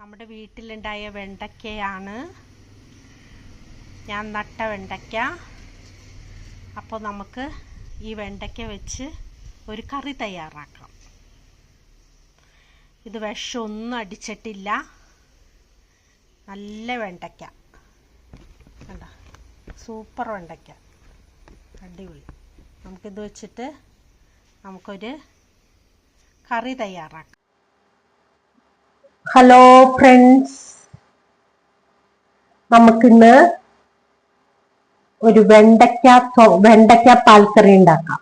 നമ്മുടെ വീട്ടിലുണ്ടായ വെണ്ടയ്ക്കയാണ് ഞാൻ നട്ട വെണ്ടയ്ക്ക അപ്പോൾ നമുക്ക് ഈ വെണ്ടയ്ക്ക വെച്ച് ഒരു കറി തയ്യാറാക്കാം. ഇത് വിഷമൊന്നും അടിച്ചിട്ടില്ല. നല്ല വെണ്ടയ്ക്ക സൂപ്പർ വെണ്ടയ്ക്ക അടിപൊളി. നമുക്കിത് വെച്ചിട്ട് നമുക്കൊരു കറി തയ്യാറാക്കാം. ഹലോ ഫ്രണ്ട്സ് നമുക്കിന്ന് ഒരു വെണ്ടയ്ക്ക വെണ്ടയ്ക്ക പാൽക്കറി ഉണ്ടാക്കാം.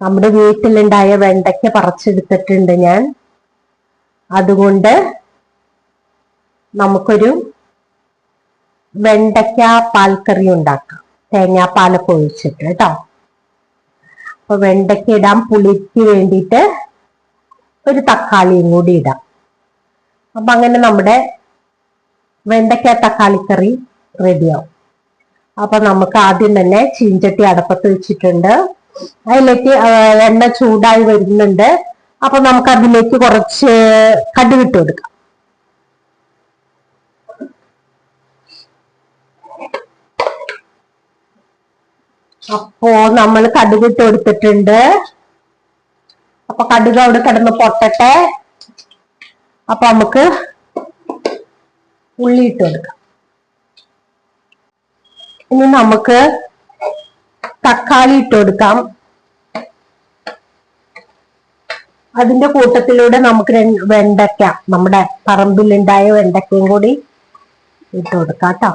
നമ്മുടെ വീട്ടിലുണ്ടായ വെണ്ടയ്ക്ക പറിച്ചെടുത്തിട്ടുണ്ട് ഞാൻ. അതുകൊണ്ട് നമുക്കൊരു വെണ്ടയ്ക്ക പാൽക്കറി ഉണ്ടാക്കാം. തേങ്ങാപ്പാലൊക്കെ ഒഴിച്ചിട്ട് കേട്ടോ. അപ്പൊ വെണ്ടയ്ക്ക ഇടാൻ പുളിക്ക് വേണ്ടിയിട്ട് ഒരു തക്കാളിയും കൂടി ഇടാം. അപ്പൊ അങ്ങനെ നമ്മുടെ വെണ്ടയ്ക്ക തക്കാളിക്കറി റെഡിയാവും. അപ്പൊ നമുക്ക് ആദ്യം തന്നെ ചീഞ്ചട്ടി അടപ്പത്ത് വെച്ചിട്ടുണ്ട്. അതിലേക്ക് എണ്ണ ചൂടായി വരുന്നുണ്ട്. അപ്പൊ നമുക്ക് അതിലേക്ക് കുറച്ച് കടുകിട്ട് കൊടുക്കാം. അപ്പോ നമ്മൾ കടുകിട്ട് കൊടുത്തിട്ടുണ്ട്. അപ്പൊ കടുക് അവിടെ കിടന്ന് പൊട്ടട്ടെ. അപ്പൊ നമുക്ക് ഉള്ളി ഇട്ട് കൊടുക്കാം. ഇനി നമുക്ക് തക്കാളി ഇട്ട് കൊടുക്കാം. അതിന്റെ കൂട്ടത്തിലൂടെ നമുക്ക് വെണ്ടയ്ക്ക നമ്മുടെ പറമ്പിലുണ്ടായ വെണ്ടയ്ക്കയും കൂടി ഇട്ട് കൊടുക്കാം കേട്ടോ.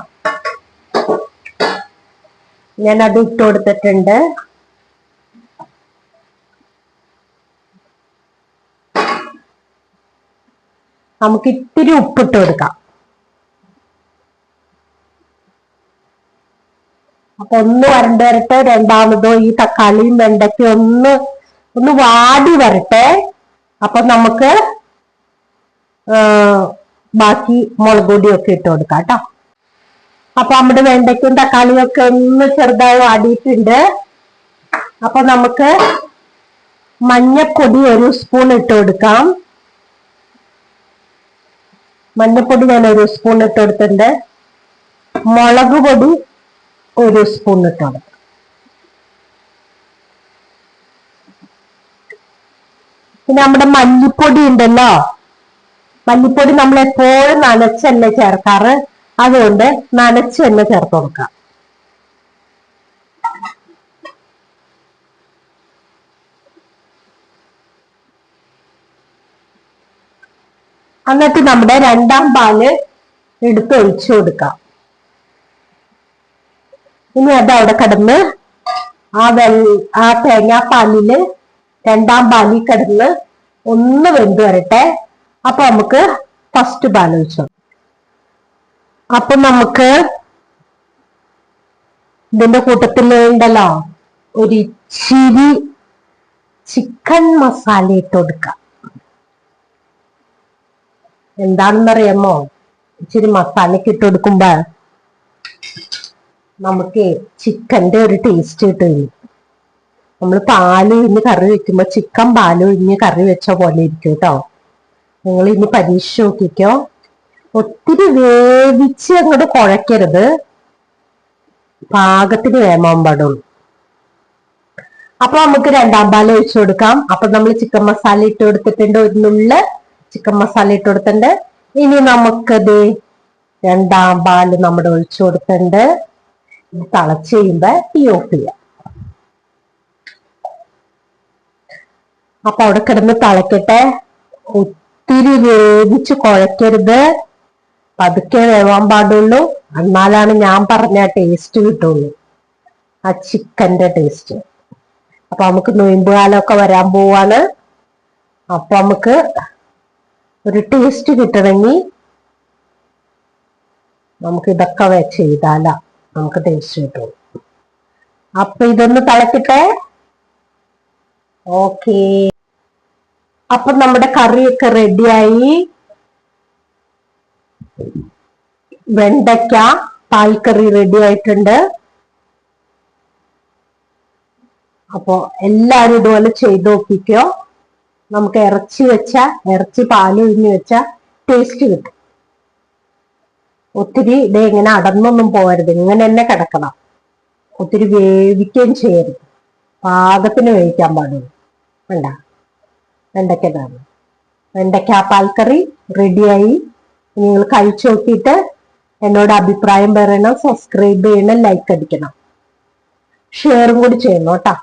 ഞാനത് ഇട്ട് കൊടുത്തിട്ടുണ്ട്. നമുക്ക് ഇത്തിരി ഉപ്പിട്ട് കൊടുക്കാം അപ്പൊ ഒന്ന് വരണ്ട് വരട്ടെ രണ്ടാമതോ ഈ തക്കാളിയും വെണ്ടയ്ക്കും ഒന്ന് ഒന്ന് വാടി വരട്ടെ. അപ്പൊ നമുക്ക് ബാക്കി മുളക് പൊടിയൊക്കെ ഇട്ട് കൊടുക്കാം കേട്ടോ. അപ്പൊ നമ്മുടെ വെണ്ടയ്ക്കും തക്കാളിയും ഒക്കെ ഒന്ന് ചെറുതായി വാടിയിട്ടുണ്ട്. അപ്പൊ നമുക്ക് മഞ്ഞപ്പൊടി ഒരു സ്പൂൺ ഇട്ട് കൊടുക്കാം. മഞ്ഞപ്പൊടി ഞാൻ ഒരു സ്പൂൺ ഇട്ട് കൊടുത്തിട്ടുണ്ട് മുളക് പൊടി ഒരു സ്പൂൺ ഇട്ട് പിന്നെ നമ്മുടെ മല്ലിപ്പൊടി ഉണ്ടല്ലോ. മല്ലിപ്പൊടി നമ്മൾ എപ്പോഴും നനച്ചെണ്ണ ചേർക്കാറ്. അതുകൊണ്ട് നനച്ചെണ്ണ ചേർത്ത് കൊടുക്കാം. എന്നിട്ട് നമ്മുടെ രണ്ടാം പാൽ എടുത്ത് ഒഴിച്ചു കൊടുക്കാം. ഇനി അത് അവിടെ കിടന്ന് ആ വെൽ ആ തേങ്ങാപ്പാലിൽ രണ്ടാം പാലിൽ കിടന്ന് ഒന്ന് വെന്ത് വരട്ടെ. അപ്പൊ നമുക്ക് ഫസ്റ്റ് പാൽ ഒഴിച്ചു അപ്പൊ നമുക്ക് ഇതിന്റെ കൂട്ടത്തിൽ ഉണ്ടല്ലോ ഒരു ചിരി ചിക്കൻ മസാല ഇട്ട് കൊടുക്കാം. എന്താണെന്നറിയാമോ? ഇച്ചിരി മസാലയ്ക്ക് ഇട്ട് കൊടുക്കുമ്പോ നമുക്ക് ചിക്കന്റെ ഒരു ടേസ്റ്റ് കിട്ടും. നമ്മൾ പാൽ ഇന്ന് കറി വെക്കുമ്പോ ചിക്കൻ പാൽ ഒഴിഞ്ഞ് കറി വെച്ച പോലെ ഇരിക്കും കേട്ടോ നിങ്ങൾ ഇനി പരീക്ഷ നോക്കിക്കോ. ഒത്തിരി വേവിച്ച് അങ്ങോട്ട് കുഴക്കരുത്. പാകത്തിന് വേമാൻ പാടുള്ളൂ. അപ്പൊ നമുക്ക് രണ്ടാം പാൽ ഒഴിച്ചു കൊടുക്കാം. അപ്പൊ നമ്മൾ ചിക്കൻ മസാല ഇട്ട് കൊടുത്തിട്ടുണ്ട്. ഒരു നുള്ള ചിക്കൻ മസാല ഇട്ട് കൊടുത്തിട്ടുണ്ട്. ഇനി നമുക്കത് രണ്ടാം പാൽ നമ്മുടെ ഒഴിച്ചു കൊടുത്തിട്ടുണ്ട്. തിളച്ച് കഴിയുമ്പോ തീ ഓഫ് ചെയ്യാം. അപ്പൊ അവിടെ കിടന്ന് തിളക്കട്ടെ. ഒത്തിരി വേവിച്ച് കുഴക്കരുത്. പതുക്കെ വേവാൻ പാടുള്ളൂ. എന്നാലാണ് ഞാൻ പറഞ്ഞ ടേസ്റ്റ് കിട്ടുള്ളൂ. ആ ചിക്കന്റെ ടേസ്റ്റ് അപ്പൊ നമുക്ക് നൊയമ്പ് കാലമൊക്കെ വരാൻ പോവാണ്. അപ്പൊ നമുക്ക് ഒരു ടേസ്റ്റ് കിട്ടണമെങ്കിൽ നമുക്ക് ഇതൊക്കെ ചെയ്താല നമുക്ക് ടേസ്റ്റ് കിട്ടും. അപ്പൊ ഇതൊന്ന് തിളക്കട്ടെ? ഓക്കെ അപ്പൊ നമ്മുടെ കറിയൊക്കെ റെഡിയായി വെണ്ടയ്ക്ക പാൽക്കറി റെഡി ആയിട്ടുണ്ട്. അപ്പോ എല്ലാരും ഇതുപോലെ ചെയ്ത് നോക്കിക്കോ. നമുക്ക് ഇറച്ചി വെച്ച ഇറച്ചി പാലൊഴിഞ്ഞ് വെച്ച ടേസ്റ്റ് കിട്ടും. ഒത്തിരി ഇതേ ഇങ്ങനെ അടന്നൊന്നും പോകരുത് ഇങ്ങനെ തന്നെ കിടക്കണം. ഒത്തിരി വേവിക്കുകയും ചെയ്യരുത്. പാകത്തിന് വേവിക്കാൻ പാടുള്ളൂ വേണ്ട. വെണ്ടയ്ക്കതാണ് വെണ്ടയ്ക്ക പാൽക്കറി റെഡിയായി നിങ്ങൾ കഴിച്ചു നോക്കിയിട്ട് എന്നോട് അഭിപ്രായം പറയണം സബ്സ്ക്രൈബ് ചെയ്യണം ലൈക്ക് അടിക്കണം. ഷെയറും കൂടി ചെയ്യണം കേട്ടോ.